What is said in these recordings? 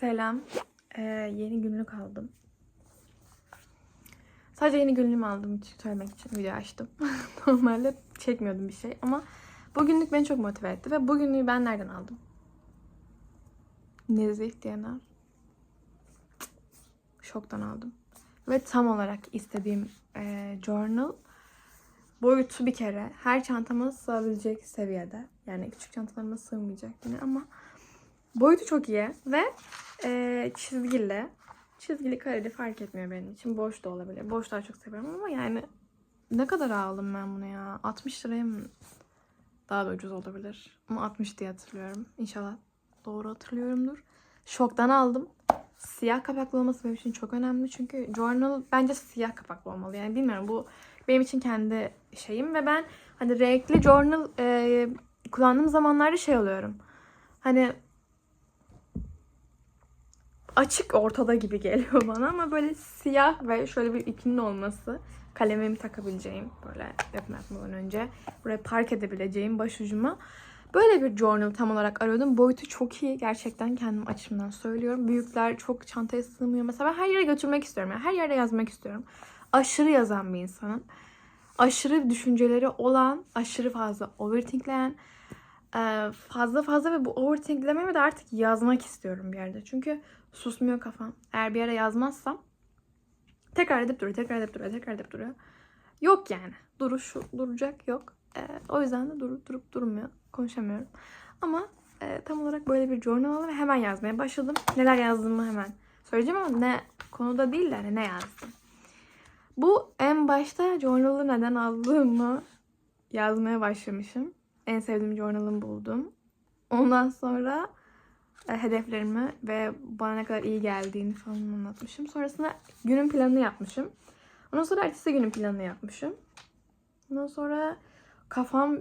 Selam. Ee, yeni günlük aldım. Sadece yeni günlüğümü aldım için söylemek için video açtım. Normalde çekmiyordum bir şey ama bugünlük beni çok motive etti ve bugünlüğü ben nereden aldım? Nezih diyenler. Şoktan aldım. Ve tam olarak istediğim e, journal boyutu bir kere her çantama sığabilecek seviyede. Yani küçük çantalarıma sığmayacak yine ama boyutu çok iyi ve e, çizgili. Çizgili kareli fark etmiyor benim için. Boş da olabilir. Boş daha çok seviyorum ama yani ne kadar aldım ben bunu ya? 60 liraya mı? Daha da ucuz olabilir. Ama 60 diye hatırlıyorum. İnşallah doğru hatırlıyorumdur. Şoktan aldım. Siyah kapaklı olması benim için çok önemli. Çünkü journal bence siyah kapaklı olmalı. Yani bilmiyorum bu benim için kendi şeyim ve ben hani renkli journal e, kullandığım zamanlarda şey oluyorum. Hani açık ortada gibi geliyor bana ama böyle siyah ve şöyle bir ipinin olması kalemimi takabileceğim böyle yapım yapmadan önce buraya park edebileceğim başucuma böyle bir journal tam olarak arıyordum. Boyutu çok iyi gerçekten kendim açımdan söylüyorum. Büyükler çok çantaya sığmıyor. Mesela ben her yere götürmek istiyorum. Yani her yerde yazmak istiyorum. Aşırı yazan bir insanım. Aşırı düşünceleri olan, aşırı fazla overthinkleyen, fazla fazla ve bu overthinklememi de artık yazmak istiyorum bir yerde. Çünkü susmuyor kafam. Eğer bir yere yazmazsam tekrar edip duruyor, tekrar edip duruyor, tekrar edip duruyor. Yok yani. Duruşu, duracak yok. E, o yüzden de durup durup durmuyor. Konuşamıyorum. Ama e, tam olarak böyle bir journal aldım ve hemen yazmaya başladım. Neler yazdığımı hemen söyleyeceğim ama ne konuda değil de hani ne yazdım. Bu en başta journal'ı neden aldığımı yazmaya başlamışım. En sevdiğim journal'ımı buldum. Ondan sonra e, hedeflerimi ve bana ne kadar iyi geldiğini falan anlatmışım. Sonrasında günün planını yapmışım. Ondan sonra ertesi günün planını yapmışım. Ondan sonra kafam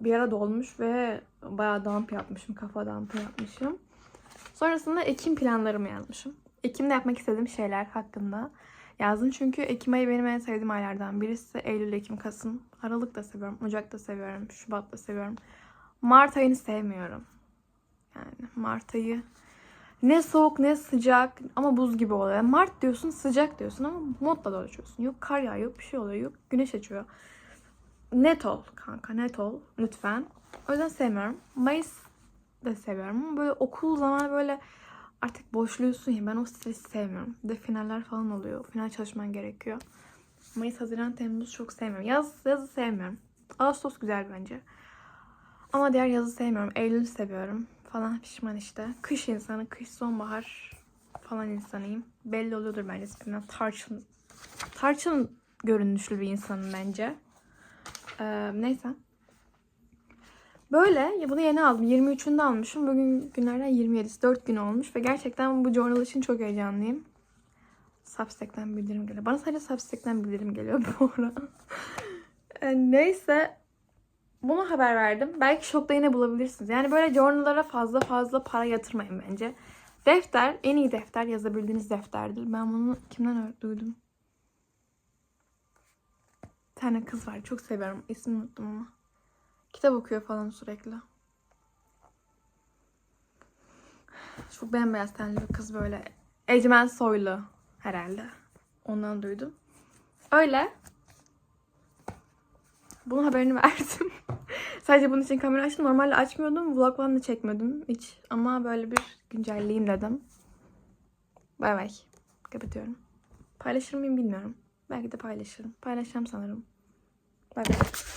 bir ara dolmuş ve bayağı dump yapmışım. Kafa dumpı yapmışım. Sonrasında Ekim planlarımı yazmışım. Ekim'de yapmak istediğim şeyler hakkında yazdım. Çünkü Ekim ayı benim en sevdiğim aylardan birisi. Eylül, Ekim, Kasım. Aralık da seviyorum. Ocak da seviyorum. Şubat da seviyorum. Mart ayını sevmiyorum. Yani Mart ayı ne soğuk ne sıcak ama buz gibi oluyor. Mart diyorsun sıcak diyorsun ama modla dolaşıyorsun. Yok kar yağıyor, yok bir şey oluyor, yok güneş açıyor. Net ol kanka, net ol lütfen. O yüzden sevmiyorum. Mayıs da seviyorum ama böyle okul zamanı böyle artık boşluyorsun ya ben o stresi sevmiyorum. Bir de finaller falan oluyor. Final çalışman gerekiyor. Mayıs, Haziran, Temmuz çok sevmiyorum. Yaz, yazı sevmiyorum. Ağustos güzel bence. Ama diğer yazı sevmiyorum. Eylül seviyorum. Falan pişman işte. Kış insanı, kış sonbahar falan insanıyım. Belli oluyordur bence tipimden. Tarçın, tarçın görünüşlü bir insanım bence. Ee, neyse. Böyle ya bunu yeni aldım. 23'ünde almışım. Bugün günlerden 27'si. 4 gün olmuş ve gerçekten bu journal için çok heyecanlıyım. Substack'ten bildirim geliyor. Bana sadece Substack'ten bildirim geliyor bu ara. Ee, neyse. Bunu haber verdim. Belki şokta yine bulabilirsiniz. Yani böyle journallara fazla fazla para yatırmayın bence. Defter, en iyi defter yazabildiğiniz defterdir. Ben bunu kimden duydum? Bir tane kız var. Çok seviyorum. İsmini unuttum ama. Kitap okuyor falan sürekli. Çok bembeyaz tenli bir kız böyle. Ecmen Soylu herhalde. Ondan duydum. Öyle. Bunun haberini verdim. Sadece bunun için kamera açtım. Normalde açmıyordum. Vlog falan da çekmiyordum hiç. Ama böyle bir güncelleyeyim dedim. Bay bay. Kapatıyorum. Paylaşır mıyım bilmiyorum. Belki de paylaşırım. Paylaşacağım sanırım. Bay bay.